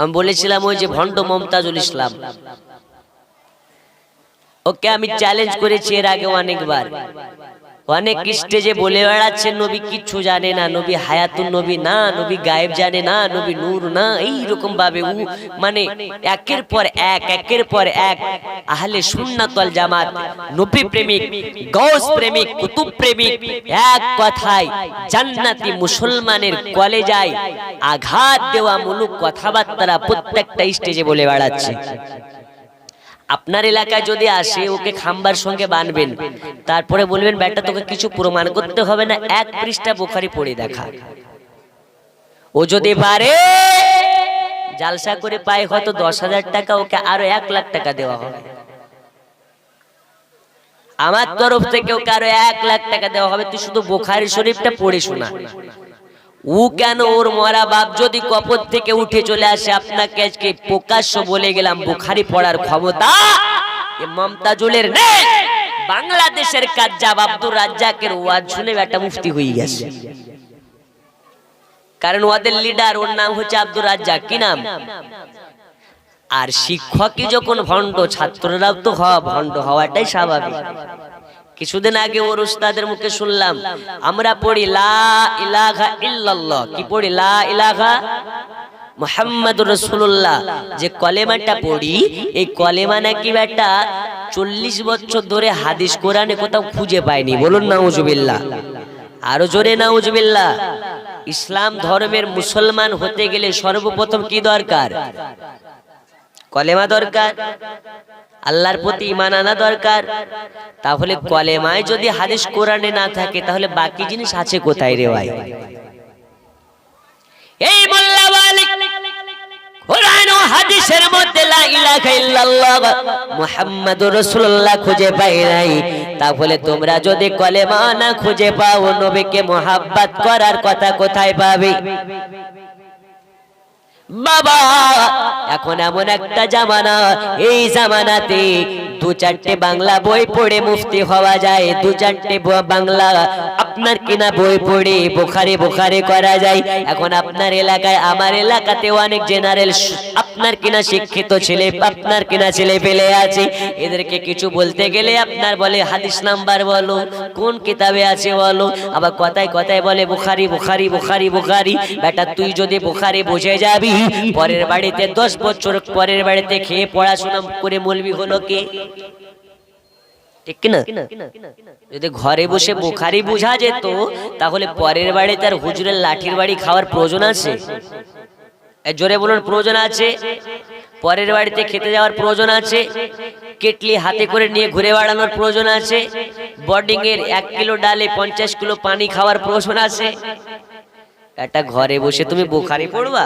আমি বলেছিলাম ওই যে ভণ্ড মমতাজুল ইসলাম। ওকে আমি চ্যালেঞ্জ করেছি এর আগে অনেকবার। অনেক স্টেজে বলে বেড়াচ্ছেন নবী কিচ্ছু জানে না নবী হায়াতুন নবী না নবী গায়েব জানে না নবী নূর না এই রকম ভাবে উ মানে একের পর এক একের পর এক আহলে সুন্নাতল জামাত নবী প্রেমিক গৌস প্রেমিক কুতুব প্রেমিক এক কথায় জান্নাতি মুসলমানের কলেজায় আঘাত দেওয়া মুলুক কথাবার্তা প্রত্যেকটা স্টেজে বলে বেড়াচ্ছে। আপনার এলাকায় যদি আসে ওকে খাম্বার সঙ্গে বানবেন। তারপরে বলবেন ব্যাটা তোকে কিছু প্রমাণ করতে হবে না এক পৃষ্ঠা বোখারি পড়ে দেখা। ও যদি পারে জালসা করে পায় হয়তো দশ হাজার টাকা ওকে আরও এক লাখ টাকা দেওয়া হবে। আমার তরফ থেকে ওকে আরও এক লাখ টাকা দেওয়া হবে। তুই শুধু বোখারি শরীফটা পড়ে শোনা। ও কেন ওর মরা বাপ যদি কপর থেকে উঠে চলে আসে? আপনাকে আজকে প্রকাশ্য বলে গেলাম, বুখারি পড়ার ক্ষমতা মমতাজুলের নেই। বাংলাদেশের কাজ্জাব আব্দুর রাজ্জাকের ওয়াজ শুনে একটা মুফতি হয়ে গেছে। কারণ ওদের লিডার ওর নাম হচ্ছে আব্দুর রাজ্জাক। কি নাম? আর শিক্ষকই যখন ভণ্ড, ছাত্ররাও তো হওয়া ভণ্ড হওয়াটাই স্বাভাবিক। কিছুদিন আগে ওর উস্তাদের মুখে শুনলাম, আমরা পড়ি লা ইলাহা ইল্লাল্লাহ। কি পড়ি? লা ইলাহা মোহাম্মদুর রসুল্লাহ যে কলেমাটা পড়ি, এই কলেমা নাকি বেটা চল্লিশ বছর ধরে হাদিস কোরআনে কোথাও খুঁজে পায়নি বলুন নাউজুবিল্লাহ। আরও জোরে নাউজুবিল্লাহ। ইসলাম ধর্মের মুসলমান হতে গেলে সর্বপ্রথম কি দরকার? কলেমা দরকার। আল্লাহর প্রতি ইমান আনা দরকার। তাহলে কলেমায় যদি হাদিস কোরআনে না থাকে, তাহলে বাকি জিনিস আছে কোথায় রে ভাই? এই মোল্লা মালিক, কোরআন ও হাদিসের মধ্যে লা ইলাহা ইল্লাল্লাহ মুহাম্মাদুর রাসূলুল্লাহ খুঁজে পাই নাই। তাহলে তোমরা যদি কলেমা না খুঁজে পাও, নবীকে মোহাব্বত করার কথা কোথায় পাবে? বাবা এখন এমন একটা জামানা এই জামানাতে দু চারটে বাংলা বই পড়ে মুফতি হওয়া যায়, দু চারটে বাংলা আপনার কিনা বই পড়ে বোখারে বোখারে করা যায়। এখন আপনার এলাকায়, আমার এলাকাতেও অনেক জেনারেল আপনার কিনা শিক্ষিত ছেলে, আপনার কিনা ছেলে পেলে আছে। এদেরকে কিছু বলতে গেলে আপনার বলে, হাদিস নাম্বার বলো, কোন কিতাবে আছে বলো? আবার কথায় কথায় বলে, বুখারি বুখারি বুখারি বুখারি। বেটা, তুই যদি বুখারি বুঝে যাবি, পরের বাড়িতে দশ বছর, পরের বাড়িতে খেয়ে পড়াশোনা করে মলবি হলো কে? যদি ঘরে বসে বুখারি বোঝা যেত, তাহলে পরের বাড়িতে আর হুজুরের লাঠির বাড়ি খাওয়ার প্রয়োজন আছে? জোরে বলুন, প্রয়োজন আছে? পরের বাড়িতে খেতে যাওয়ার প্রয়োজন আছে? কেটলি হাতে করে নিয়ে ঘুরে বেড়ানোর প্রয়োজন আছে? বোর্ডিং এর এক কিলো ডালে পঞ্চাশ কিলো পানি খাওয়ার প্রয়োজন আছে? একটা ঘরে বসে তুমি বোখারি পড়বা?